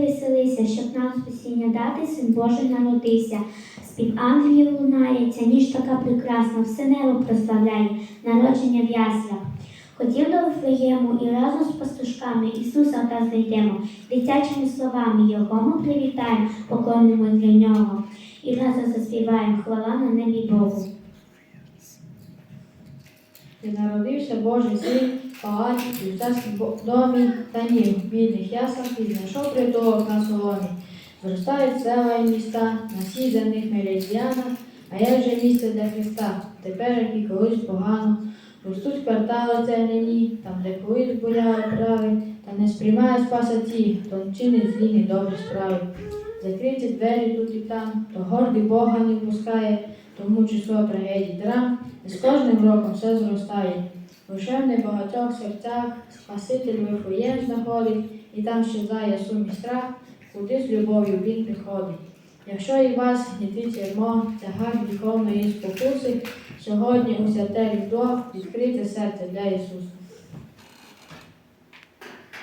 веселися, щоб нам спасіння дати, син Божий народився. Спів ангелів лунає, ця ніч така прекрасна, все небо прославляє, народження в яслях. Ходів до Вифлеєму і разом з пастушками Ісуса та знайдемо, дитячими словами Його ми привітаємо, поклонимось для нього. І разом заспіваємо хвала на небі Богу. І народився Божий син, і в царській домі, та ні, в бідних ясах і знайшов притулок на соломі. Зростають села і міста, на сідених а як же місце для Христа, тепер як і колись погано. Ростуть квартали цегляні, там, де колись буляли прави, та не сприймає спаса ті, хто чинить злі недобрі справи. Закриті двері тут і там, то гордий Бога не впускає, тому число трагедій драм, з кожним роком все зростає. Лише в небагатьох серцях Спаситель Вифлеєм знаходить, і там щезає сум і страх, куди з любов'ю він приходить. Якщо і вас гнітить ярмо, тягар гріховної спокуси, сьогодні у святе різдво відкрите серце для Ісуса.